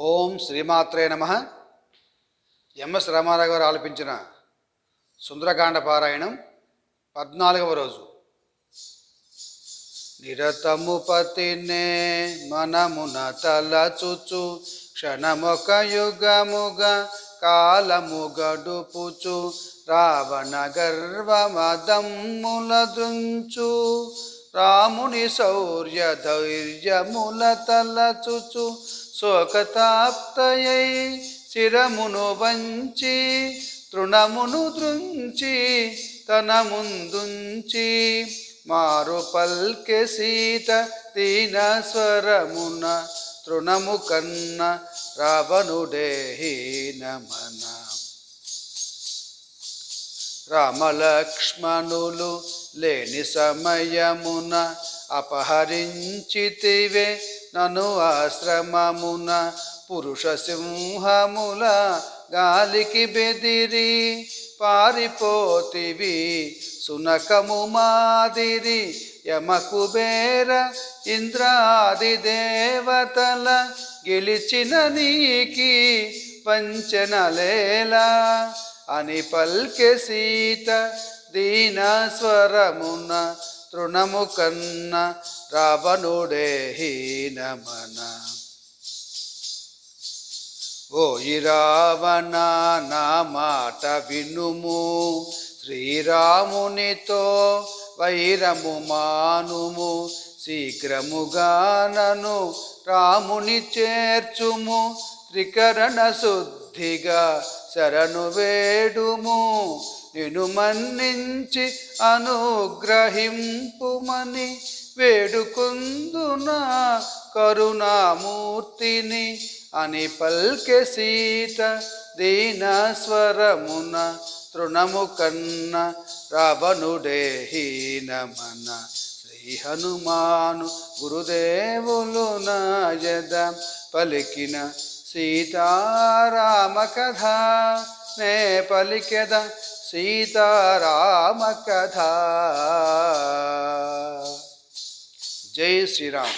ఓం శ్రీమాత్రే నమ. ఎంఎస్ రామారావు గారు ఆలపించిన సుందరకాండ పారాయణం పద్నాలుగవ రోజు. నిరతము పతినే మనమున తలచుచు క్షణమొక యుగముగా కాలము గడుపుచు రావణ గర్వమదమ్ముల దృంచు రాముని శౌర్య ధైర్యముల తలచుచు శోకతాప్తయై శిరమును వంచి తృణమును దృంచి తన ముందుంచి మారు పల్కె సీత దీన స్వరమున తృణము కన్న రావణుడే హీనమన. రామలక్ష్మణులు లేని సమయమున అపహరించితివే నను ఆశ్రమమున పురుష సింహముల గాలికి బెదిరి పారిపోతివి. సునకము మాదిరి యమకుబేర ఇంద్రాది దేవతల గెలిచిన నీకి పంచనలేలా అని పల్కె సీత దీన స్వరమున తృణము కన్న రావణుడే హీనమన. ఓయి రావణ నా మాట వినుము. శ్రీరామునితో వైరము మానుము. శీఘ్రముగా నను రాముని చేర్చుము. త్రికరణ శుద్ధిగా శరణు వేడుము నిను మన్నించి అనుగ్రహింపుమని వేడుకుందునా కరుణామూర్తిని. అని పల్కె సీత దీన స్వరమున తృణము కన్న రావణుడేహీనమన శ్రీ హనుమాను గురుదేవులు నాయద పలికిన ಸೀತಾರಾಮಕಥಾ ನೇ ಪಲಿಕೆದ ಸೀತಾರಾಮಕಥಾ ಜೈ ಶ್ರೀರಾಮ್